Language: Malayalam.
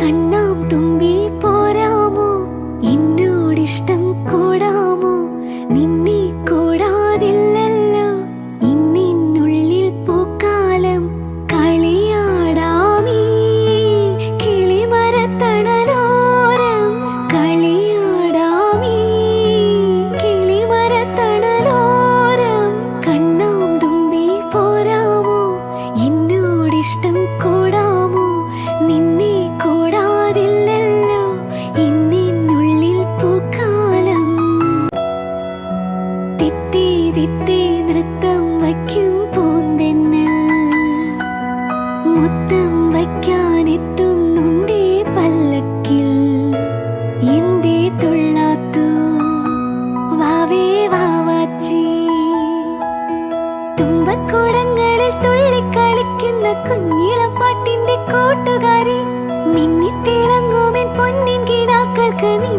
കണ്ണാം തുമ്പി പോരാമോ? എന്നോടിഷ്ടം കൂടാമോ? നിന്നെ കൂടാതില്ലല്ലോ. ഇന്നിനുള്ളിൽ പൂക്കാലം കളിയാടാമീ. കിളിമരത്തണലോരം കളിയാടാമീ. കിളിമരത്തണലോരം കണ്ണാം തുമ്പി പോരാമോ? എന്നോടിഷ്ടം കൂടാമോ? നിന്നെ നൃത്തം പല്ലക്കിൽ. കുഞ്ഞിളപ്പാട്ടിന്റെ കൂട്ടുകാരി. മിന്നിത്തിളങ്ങുമെൻ പൊന്നിൻ കിനാക്കൾക്ക് നിൻ